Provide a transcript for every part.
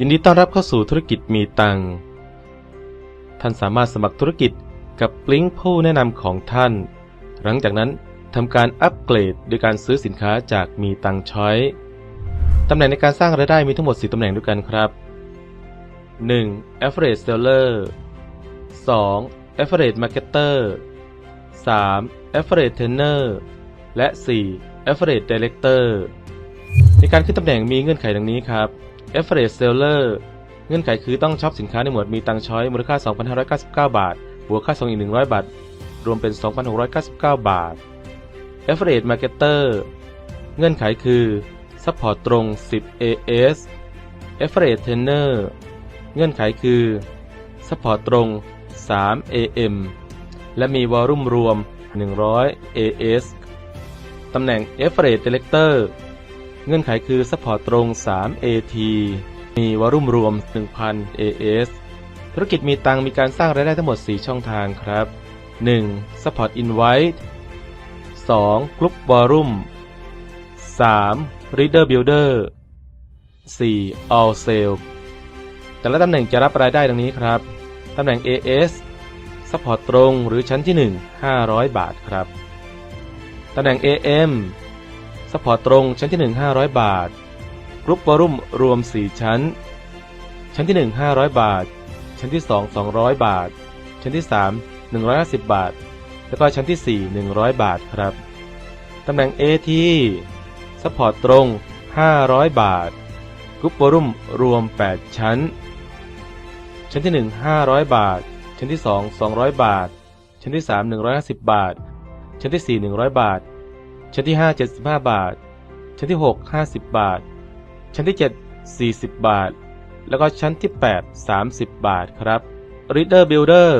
ยินดีต้อนรับเข้าสู่ธุรกิจมีตังค์ ท่านสามารถสมัครธุรกิจกับลิงก์ผู้แนะนำของท่าน หลังจากนั้นทำการอัปเกรดโดยการซื้อสินค้าจากมีตังช้อยตำแหน่งในการสร้างรายได้มีทั้งหมด 4ตำแหน่งด้วยกันครับ 1. Affiliate Seller 2. Affiliate Marketer 3. Affiliate Trainer และ 4. Affiliate Director ในการขึ้นตำแหน่งมีเงื่อนไขดังนี้ครับ Affiliate Seller เงื่อนไขคือต้องช็อปสินค้าในหมวดมีตังช้อยมูลค่า 2,599 บาท บวกค่าส่งอีก 100 บาท รวมเป็น 2,699 บาท Affiliate Marketer เงื่อนไขคือซัพพอร์ตตรง 10 AS Affiliate Trainer เงื่อนไขคือซัพพอร์ตตรง 3 AM และมีวอลลุ่มรวม 100 AS ตำแหน่ง Affiliate Director เงื่อนไขคือซัพพอร์ตตรง 3 AT มีวอลุ่มรวม 1,000 AS ธุรกิจมีตังมีการสร้างรายได้ทั้งหมด 4 ช่องทางครับ 1. Support Invite 2. Group Volume 3. Reader Builder 4. All Sale แต่ละตำแหน่งจะรับรายได้ดังนี้ครับ ตำแหน่ง AS Support ตรงหรือชั้นที่ 1 500 บาทครับ ตำแหน่ง AM Support ตตรงชั้นที่ 1 500 บาท Group Volume รวม 4 ชั้น ชั้นที่ 1 500 บาท ชั้นที่ 2 200 บาท ชั้นที่ 3 150 บาท แล้วก็ชั้นที่ 4 100 บาทครับ ตำแหน่ง AT Support ตตรง 500 บาท Group Volume รวม 8 ชั้น ชั้นที่ 1 500 บาท ชั้นที่ 2 200 บาท ชั้นที่ 3 150 บาท ชั้นที่ 4 100 บาท ชั้นที่ 5 75 บาท ชั้นที่ 6 50 บาท ชั้นที่ 7 40 บาท แล้วก็ชั้นที่ 8 30 บาทครับ Reader Builder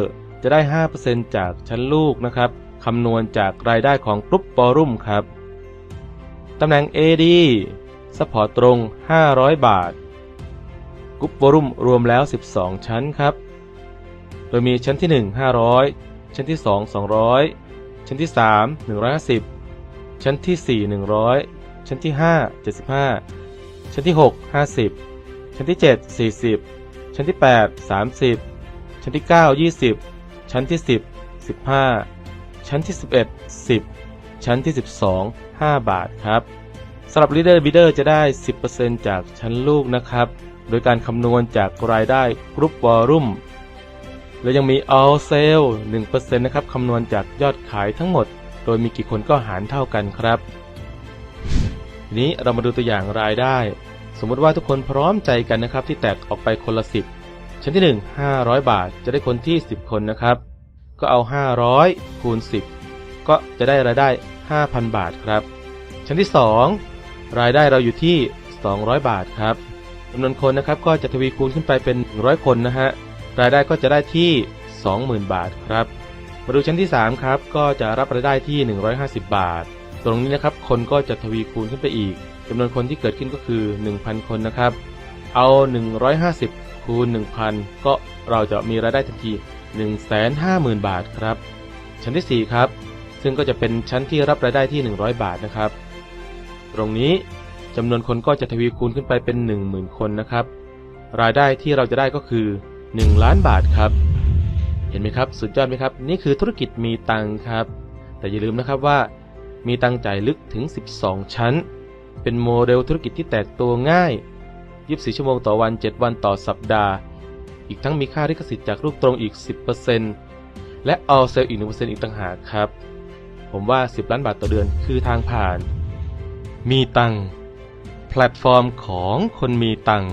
จะได้ 5%จากชั้นลูกนะครับคำนวณจากรายได้ของกรุ๊ปบอรุ่มครับ ตำแหน่ง AD สปอร์ตตรง 500 บาทกรุ๊ปวอรุ่มรวมแล้ว 12 ชั้นครับ โดยมีชั้นที่ 1 500 ชั้นที่ 2 200 ชั้นที่ 3 150 ชั้นที่ 4 100 ชั้นที่ 5 75 ชั้นที่ 6 50 ชั้นที่ 7 40 ชั้นที่ 8 30 ชั้นที่ 9 20 ชั้นที่ 10 15 ชั้นที่ 11 10 ชั้นที่ 12 5 บาทครับสำหรับ Leader Bidder จะได้ 10%จากชั้นลูกนะครับ โดยการคำนวณจากรายได้กรุ๊ปวอลลุ่มและยังมี All Sale 1%นะครับคำนวณจากยอดขายทั้งหมด โดยมีกี่คนก็หารเท่ากันครับทีนี้เรามาดูตัวอย่างรายได้ สมมติว่าทุกคนพร้อมใจกันนะครับ ที่แตกออกไปคนละ10ชั้นที่ 1 500 บาทจะได้คนที่ 10 คนนะครับ ก็เอา 500 คูณ 10 ก็จะได้รายได้ 5,000 บาทครับ ชั้นที่ 2 รายได้เราอยู่ที่ 200 บาทครับจำนวนคนนะครับก็จะทวีคูณขึ้นไปเป็น 100 คนนะฮะรายได้ก็จะได้ที่ 20,000 บาทครับ มาดูชั้นที่ 3 ครับ ก็จะรับรายได้ที่ 150 บาท ตรงนี้นะครับคนก็จะทวีคูณขึ้นไปอีกจำนวนคนที่เกิดขึ้นก็คือ 1,000 คนนะครับ เอา 150 คูณ 1,000 ก็เราจะมีรายได้ทันที 150,000 บาทครับ ชั้นที่ 4 ครับ ซึ่งก็จะเป็นชั้นที่รับรายได้ที่ 100 บาทนะครับ ตรงนี้จำนวนคนก็จะทวีคูณขึ้นไปเป็น 10,000 คนนะครับ รายได้ที่เราจะได้ก็คือ 1 ล้านบาทครับ ห็นไหมครับ สุดยอดไหมครับ นี่คือธุรกิจมีตังครับ แต่อย่าลืมนะครับว่า มีตังค์จ่ายลึกถึง 12 ชั้น เป็นโมเดลธุรกิจที่แตกตัวง่าย 24 ชั่วโมงต่อวัน 7 วันต่อสัปดาห์ อีกทั้งมีค่าลิขสิทธิ์จากลูกตรงอีก 10%และ all sale อีก 1%อีกต่างหากครับ ผมว่า 10 ล้านบาทต่อเดือนคือทางผ่าน มีตังแพลตฟอร์มของคนมีตังค์